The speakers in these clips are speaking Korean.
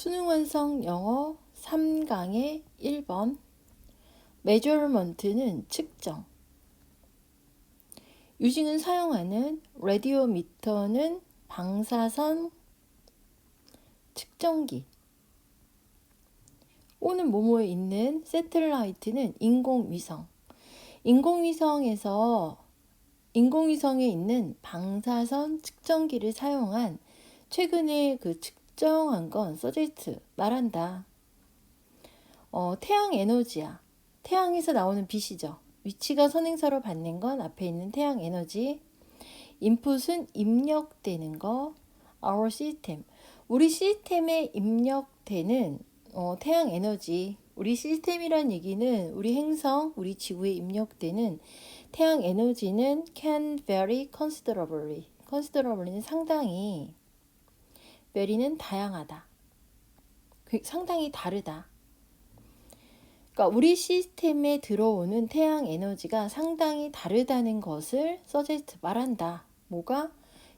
수능 완성 영어 3강의 1번. measurement는 측정. 유징은 사용하는 라디오미터는 방사선 측정기. 오는 모모에 있는 세틀라이트는 인공위성. 인공위성에서 인공위성에 있는 방사선 측정기를 사용한 최근에 그측 정한 건 서제스트 말한다. 어, 태양 에너지야. 태양에서 나오는 빛이죠. 위치가 선행사로 받는 건 앞에 있는 태양 에너지. 인풋은 입력되는 거. our system. 우리 시스템에 입력되는 어, 태양 에너지. 우리 시스템이란 얘기는 우리 행성, 우리 지구에 입력되는 태양 에너지는 can vary considerably. considerably는 상당히, vary는 다양하다. 그 상당히 다르다. 그러니까 우리 시스템에 들어오는 태양 에너지가 상당히 다르다는 것을 서제스트 말한다. 뭐가?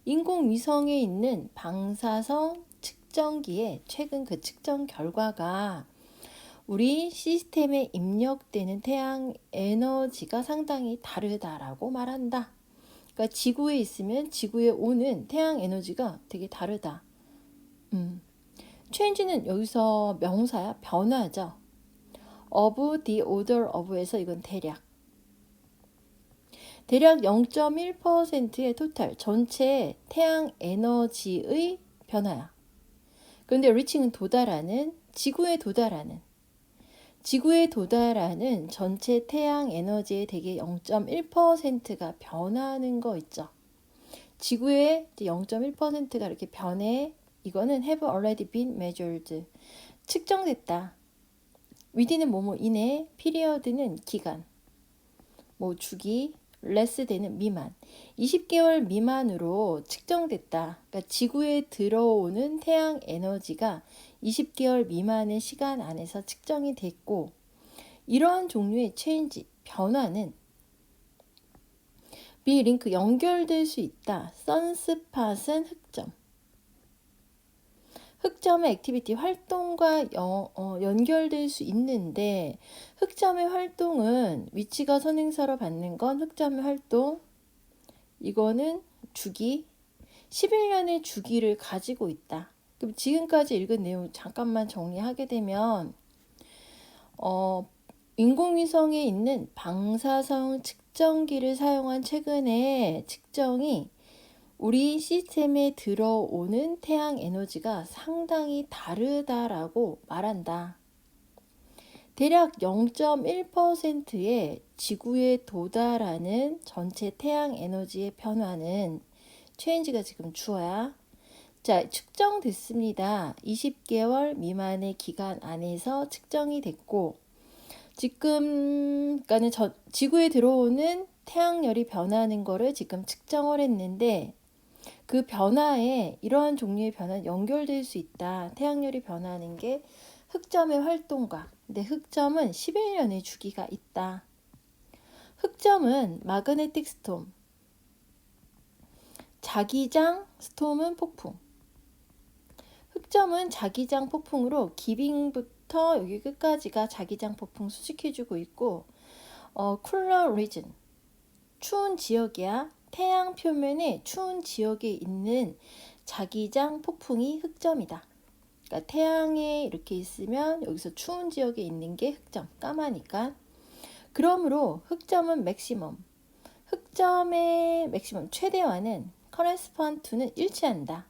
인공위성에 있는 방사성 측정기의 최근 그 측정 결과가 우리 시스템에 입력되는 태양 에너지가 상당히 다르다라고 말한다. 그러니까 지구에 있으면 지구에 오는 태양 에너지가 되게 다르다. 음. change는 여기서 명사야 변화죠. of the order of에서 이건 대략. 대략 0.1%의 토탈 전체 태양 에너지의 변화야. 그런데 reaching은 도달하는 지구에 도달하는 지구에 도달하는 전체 태양 에너지의 대개 0.1%가 변하는 거 있죠. 지구의 0.1%가 이렇게 변해 이거는 have already been measured. 측정됐다. within은 뭐뭐 이내, period는 기간, 뭐 주기, less 되는 미만. 20개월 미만으로 측정됐다. 그러니까 지구에 들어오는 태양 에너지가 20개월 미만의 시간 안에서 측정이 됐고 이러한 종류의 체인지, 변화는 비 링크 연결될 수 있다. 선스팟은 흑점. 흑점의 액티비티 활동과 여, 어, 연결될 수 있는데 흑점의 활동은 위치가 선행사로 받는 건 흑점의 활동 이거는 주기 11년의 주기를 가지고 있다. 그럼 지금까지 읽은 내용 잠깐만 정리하게 되면 어, 인공위성에 있는 방사성 측정기를 사용한 최근의 측정이 우리 시스템에 들어오는 태양 에너지가 상당히 다르다라고 말한다. 대략 0.1%의 지구에 도달하는 전체 태양 에너지의 변화는 체인지가 지금 주어야. 자, 측정됐습니다. 20개월 미만의 기간 안에서 측정이 됐고, 지금, 그러니까는 저, 지구에 들어오는 태양열이 변하는 거를 지금 측정을 했는데, 그 변화에 이러한 종류의 변화 연결될 수 있다. 태양열이 변하는 게 흑점의 활동과. 근데 흑점은 11년의 주기가 있다. 흑점은 마그네틱 스톰. 자기장 스톰은 폭풍. 흑점은 자기장 폭풍으로 기빙부터 여기 끝까지가 자기장 폭풍 수식해주고 있고 어, 쿨러 리즌 추운 지역이야 태양 표면의 추운 지역에 있는 자기장 폭풍이 흑점이다. 그러니까 태양에 이렇게 있으면 여기서 추운 지역에 있는 게 흑점, 까마니까. 그러므로 흑점은 맥시멈. 흑점의 맥시멈 최대화는 커레스펀트는 일치한다.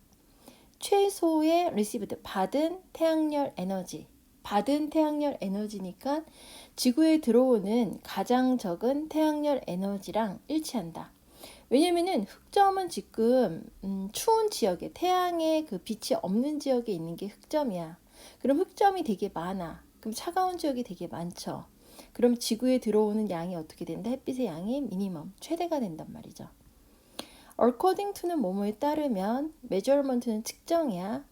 최소의 received 받은 태양열 에너지 받은 태양열 에너지니까 지구에 들어오는 가장 적은 태양열 에너지랑 일치한다. 왜냐면은 흑점은 지금 음, 추운 지역에 태양의 그 빛이 없는 지역에 있는 게 흑점이야. 그럼 흑점이 되게 많아. 그럼 차가운 지역이 되게 많죠. 그럼 지구에 들어오는 양이 어떻게 된다? 햇빛의 양이 미니멈 최대가 된단 말이죠. according to는 뭐뭐에 따르면 measurement는 측정이야.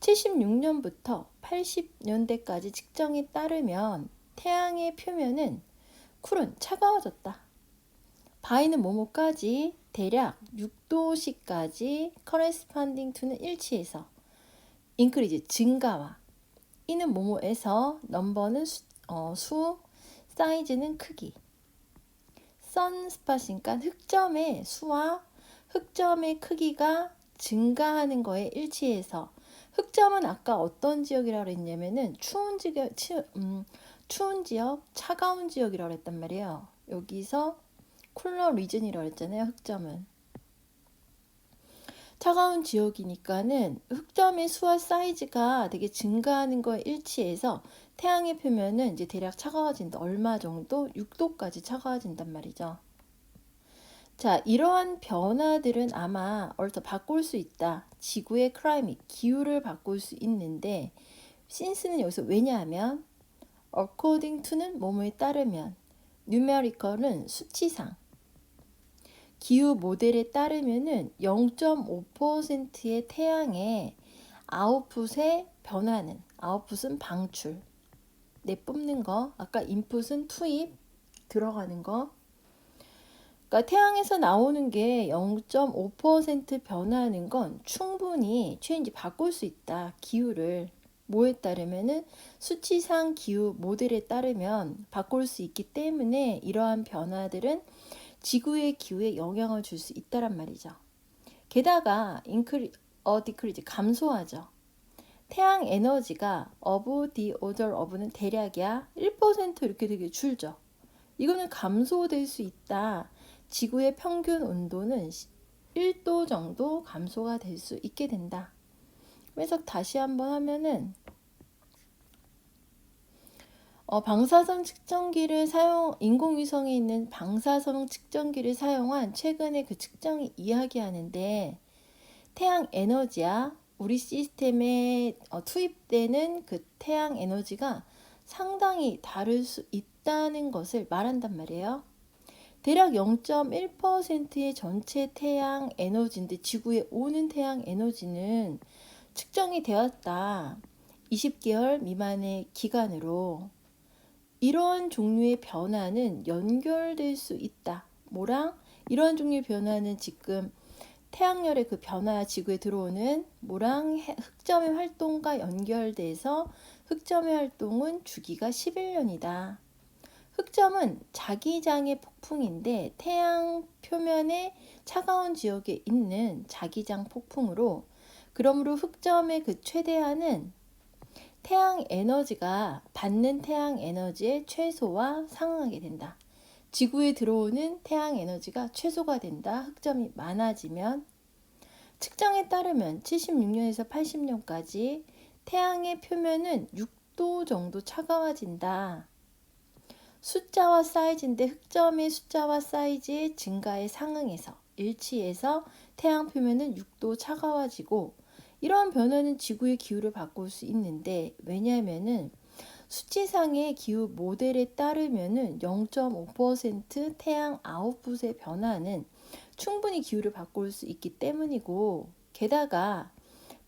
76년부터 80년대까지 측정에 따르면 태양의 표면은 쿨은 차가워졌다. 바이는 뭐뭐까지 대략 6도씨까지 corresponding to는 일치해서 increase 증가와 이는 뭐뭐에서 넘버는 수, 어, 수 사이즈는 크기 선스팟이니까 흑점의 수와 흑점의 크기가 증가하는 거에 일치해서 흑점은 아까 어떤 지역이라고 했냐면은 추운 지역, 치, 음, 추운 지역, 차가운 지역이라고 했단 말이에요. 여기서 쿨러 리즌이라고 했잖아요. 흑점은. 차가운 지역이니까는 흑점의 수와 사이즈가 되게 증가하는 거에 일치해서 태양의 표면은 이제 대략 차가워진다. 얼마 정도? 6도까지 차가워진단 말이죠. 자, 이러한 변화들은 아마 얼터 바꿀 수 있다. 지구의 클라이밋, 기후를 바꿀 수 있는데 신스는 여기서 왜냐하면 according to는 뭐뭐에 따르면 numerical은 수치상 기후 모델에 따르면은 0.5%의 태양의 아웃풋의 변화는 아웃풋은 방출 내뿜는 거 아까 인풋은 투입 들어가는 거. 그러니까 태양에서 나오는 게 0.5% 변화하는 건 충분히 체인지 바꿀 수 있다 기후를. 뭐에 따르면은 수치상 기후 모델에 따르면 바꿀 수 있기 때문에 이러한 변화들은 지구의 기후에 영향을 줄 수 있다란 말이죠. 게다가 인크리 어 디크리즈 감소하죠. 태양 에너지가 어브 디 오더 어브는 대략이야 1% 이렇게 되게 줄죠. 이거는 감소될 수 있다. 지구의 평균 온도는 1도 정도 감소가 될 수 있게 된다. 그래서 다시 한번 하면은 어, 방사성 측정기를 사용 인공위성에 있는 방사성 측정기를 사용한 최근의 그 측정이 이야기하는데 태양 에너지야 우리 시스템에 어, 투입되는 그 태양 에너지가 상당히 다를 수 있다는 것을 말한단 말이에요. 대략 0.1%의 전체 태양 에너지인데 지구에 오는 태양 에너지는 측정이 되었다. 20개월 미만의 기간으로 이러한 종류의 변화는 연결될 수 있다. 뭐랑 이러한 종류의 변화는 지금 태양열의 그 변화 지구에 들어오는 뭐랑 흑점의 활동과 연결돼서 흑점의 활동은 주기가 11년이다. 흑점은 자기장의 폭풍인데 태양 표면의 차가운 지역에 있는 자기장 폭풍으로 그러므로 흑점의 그 최대한은 태양 에너지가 받는 태양 에너지의 최소와 상응하게 된다. 지구에 들어오는 태양 에너지가 최소가 된다. 흑점이 많아지면 측정에 따르면 76년에서 80년까지 태양의 표면은 6도 정도 차가워진다. 숫자와 사이즈인데 흑점의 숫자와 사이즈의 증가에 상응해서 일치해서 태양 표면은 6도 차가워지고 이러한 변화는 지구의 기후를 바꿀 수 있는데 왜냐하면은 수치상의 기후 모델에 따르면은 0.5% 태양 아웃풋의 변화는 충분히 기후를 바꿀 수 있기 때문이고 게다가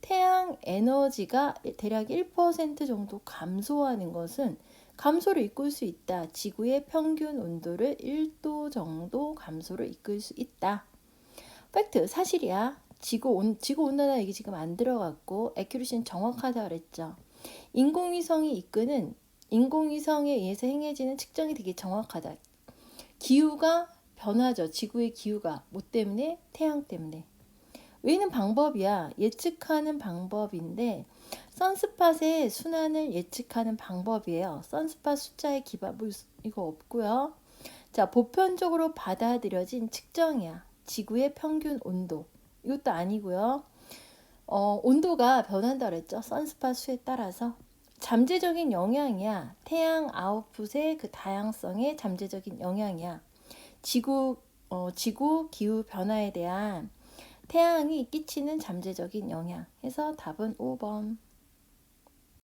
태양 에너지가 대략 1% 정도 감소하는 것은 감소를 이끌 수 있다. 지구의 평균 온도를 1도 정도 감소를 이끌 수 있다. 팩트 사실이야. 지구 온 지구 온난화 얘기 지금 안 들어갔고 에큐리시는 정확하다 그랬죠. 인공위성이 이끄는 인공위성에 의해서 행해지는 측정이 되게 정확하다. 기후가 변하죠. 지구의 기후가 뭐 때문에? 태양 때문에. 왜는 방법이야. 예측하는 방법인데 선스팟의 순환을 예측하는 방법이에요. 선스팟 숫자의 기반 뭐 이거 없고요. 자, 보편적으로 받아들여진 측정이야. 지구의 평균 온도. 이것도 아니고요. 어, 온도가 변한다 그랬죠. 선스팟 수에 따라서. 잠재적인 영향이야. 태양 아웃풋의 그 다양성의 잠재적인 영향이야. 지구 어, 지구 기후 변화에 대한 태양이 끼치는 잠재적인 영향. 해서 답은 5번.